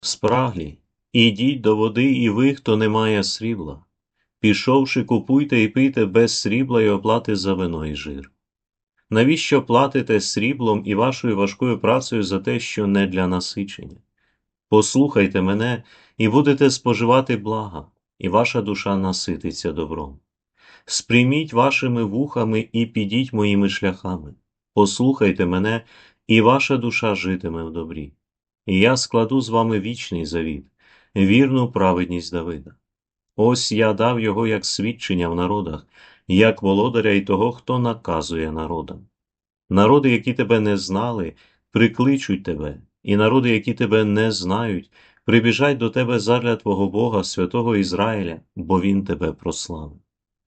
Спраглі, ідіть до води, і ви, хто не має срібла. Пішовши, купуйте і пийте без срібла й оплати за вино і жир. Навіщо платите сріблом і вашою важкою працею за те, що не для насичення? Послухайте мене і будете споживати блага, і ваша душа насититься добром. Сприйміть вашими вухами і підіть моїми шляхами. Послухайте мене, і ваша душа житиме в добрі. І я складу з вами вічний завіт, вірну праведність Давида. Ось я дав його як свідчення в народах, як володаря і того, хто наказує народам. Народи, які тебе не знали, прикличуть тебе, і народи, які тебе не знають, прибіжать до тебе задля твого Бога, святого Ізраїля, бо Він тебе прославив.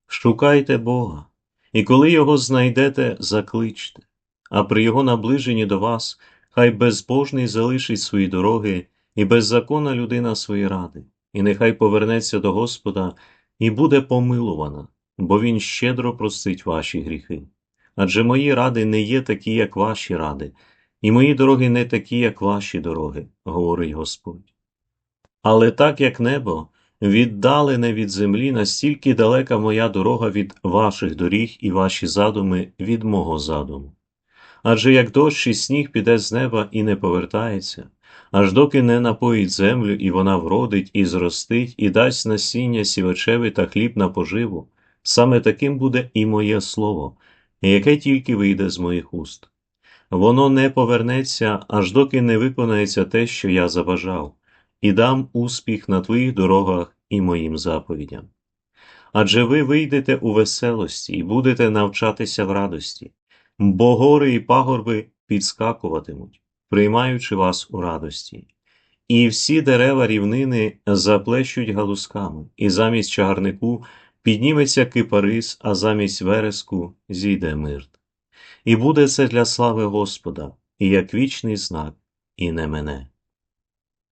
Шукайте Бога, і коли його знайдете, закличте, а при його наближенні до вас, хай безбожний залишить свої дороги, і беззаконна людина свої ради, і нехай повернеться до Господа і буде помилувана, бо Він щедро простить ваші гріхи. Адже мої ради не є такі, як ваші ради, і мої дороги не такі, як ваші дороги, говорить Господь. Але так як небо, віддалене від землі, настільки далека моя дорога від ваших доріг і ваші задуми від мого задуму. Адже як дощ і сніг піде з неба і не повертається, аж доки не напоїть землю, і вона вродить, і зростить, і дасть насіння сівачеві та хліб на поживу, саме таким буде і моє слово, яке тільки вийде з моїх уст. Воно не повернеться, аж доки не виконається те, що я забажав, і дам успіх на твоїх дорогах і моїм заповідям. Адже ви вийдете у веселості і будете навчатися в радості, бо гори і пагорби підскакуватимуть, приймаючи вас у радості. І всі дерева рівнини заплещуть галузками, і замість чагарнику підніметься кипарис, а замість вереску зійде мирт. І буде це для слави Господа, і як вічний знак, і не мене.